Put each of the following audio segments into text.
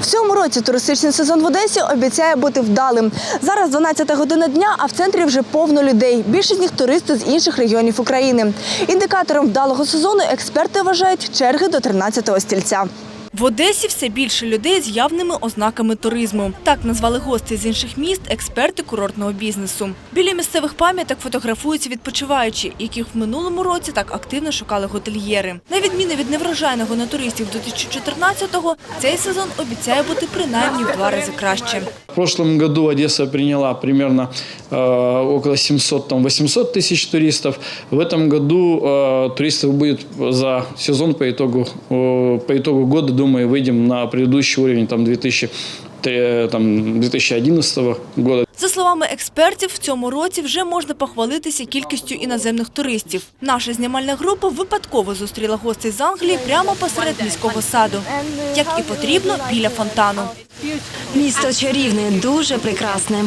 В цьому році туристичний сезон в Одесі обіцяє бути вдалим. Зараз 12 година дня, а в центрі вже повно людей. Більшість з них туристи з інших регіонів України. Індикатором вдалого сезону експерти вважають черги до 13-го стільця. В Одесі все більше людей з явними ознаками туризму. Так назвали гостей з інших міст експерти курортного бізнесу. Біля місцевих пам'яток фотографуються відпочиваючі, яких в минулому році так активно шукали готельєри. На відміну від неврожайного на туристів 2014-го, цей сезон обіцяє бути принаймні в два рази краще. В прошлом году Одесса приняла примерно э, около 700-800 тысяч туристов. В этом году э, туристов будет за сезон по итогу, э, по итогу года, думаю, выйдем на предыдущий уровень там, 2000, э, там, 2011 года. За словами експертів, в цьому році вже можна похвалитися кількістю іноземних туристів. Наша знімальна група випадково зустріла гостей з Англії прямо посеред міського саду, як і потрібно біля фонтану. Місто чарівне, дуже прекрасне.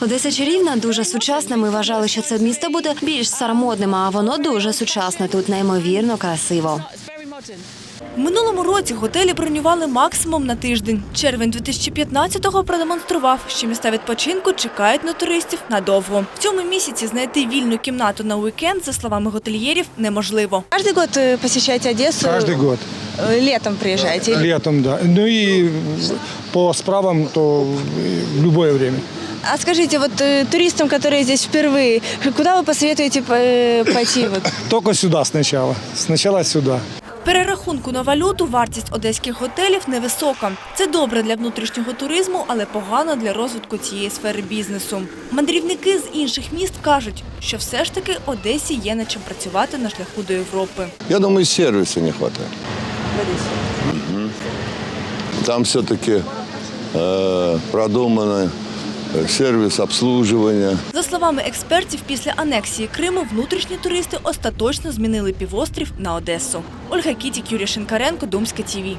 Одеса чарівна, дуже сучасна. Ми вважали, що це місто буде більш старомодним, а воно дуже сучасне. Тут неймовірно красиво. В минулому році готелі бронювали максимум на тиждень. Червень 2015-го продемонстрував, що міста відпочинку чекають на туристів надовго. В цьому місяці знайти вільну кімнату на уікенд, за словами готельєрів, неможливо. Каждый год э, посещаете Одессу? Каждый год. Э, Летом приезжаете? Летом, да. Ну и по справам, то в любое время. А скажите, вот э, туристам, которые здесь впервые, куда вы посоветуете э, пойти? Вот? Только сюда сначала. Сначала сюда. Перерахунку на валюту вартість одеських готелів невисока. Це добре для внутрішнього туризму, але погано для розвитку цієї сфери бізнесу. Мандрівники з інших міст кажуть, що все ж таки Одесі є над чим працювати на шляху до Європи. Я думаю, сервиса не хватает. Мгм. Там все-таки э, продумано э, сервис. За словами експертів, після анексії Криму внутрішні туристи остаточно змінили півострів на Одесу. Ольга Кітік, Юрій Шинкаренко, Думське ТІВІ.